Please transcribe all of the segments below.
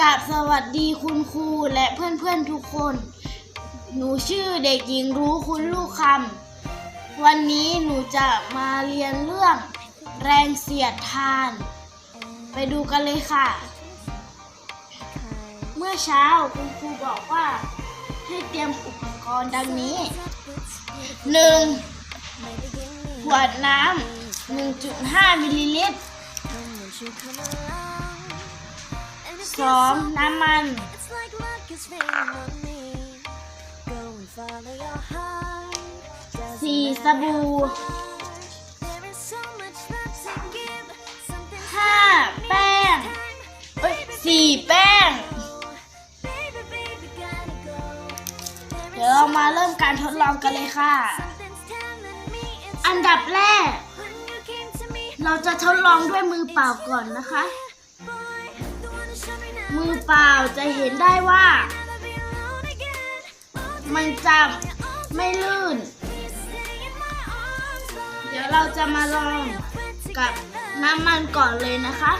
กับสวัสดีคุณครูและเพื่อนๆทุกคน หนูชื่อเด็กหญิงรู้คุณลูกคำ วันนี้หนูจะมาเรียนเรื่อง แรงเสียดทาน ไปดูกันเลยค่ะ เมื่อเช้าคุณครูบอกว่า ให้เตรียมอุปกรณ์ดังนี้ 1. ขวดน้ำ1.5มิลลิลิตร 2. น้ำมัน 4. สบู่ 5. แป้งเอ้ย 4. แป้ง เดี๋ยวเรามาเริ่มการทดลองกันเลยค่ะ อันดับแรก เราจะทดลองด้วยมือเปล่าก่อนนะคะ มือเปล่าจะเห็นได้ว่า มันจะไม่ลื่น เดี๋ยวเราจะมาลองกับน้ำมันก่อนเลยนะคะ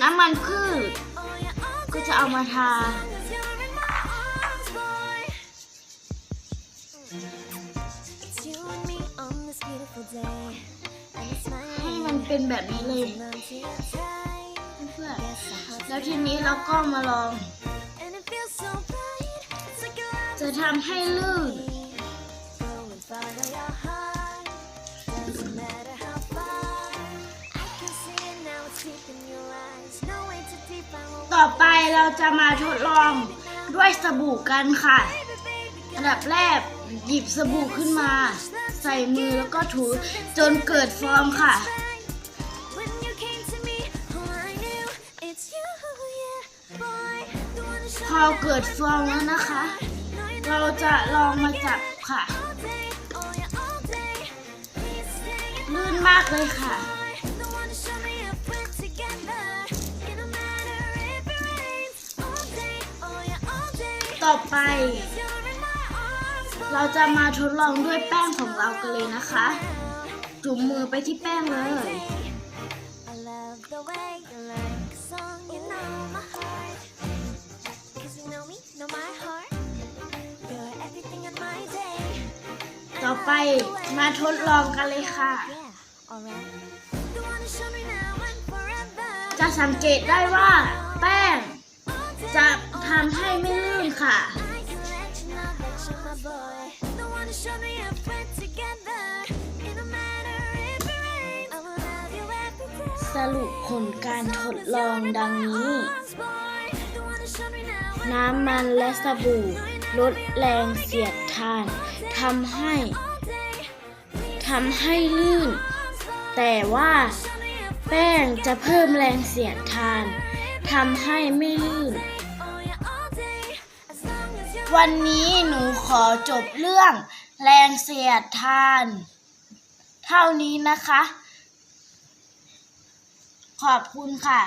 น้ำมันพืชก็จะเอามาทาให้มันเป็นแบบนี้เลย แล้วทีนี้เราก็มาลอง จะทำให้ลื่น ต่อไปเราจะมาทดลองด้วยสบู่กันค่ะ อันดับแรกหยิบสบู่ขึ้นมา ใส่มือแล้วก็ถูจนเกิดฟองค่ะ พอเกิดฟองแล้วนะคะ เราจะลองมาจับค่ะ ลื่นมากเลยค่ะต่อไป เราจะมาทดลองด้วยแป้งของเรากันเลยนะคะ จุ่มมือไปที่แป้งเลย ต่อไปมาทดลองกันเลยค่ะ Yeah, alright. You wanna show me now and forever. จะสังเกตได้ว่าแป้ง จะทำให้ไม่ลื่นค่ะ I can let you know that you're my boy. Don't wanna show me if we're together. It don't matter if it rains. I will love you every day. สรุปผลการทดลองดังนี้ น้ำมันและสบู่ ลดแรงเสียดทานทำให้ทำให้ลื่น แต่ว่าแป้งจะเพิ่มแรงเสียดทานทำให้ไม่ลื่น วันนี้หนูขอจบเรื่องแรงเสียดทาน เท่านี้นะคะ ขอบคุณค่ะ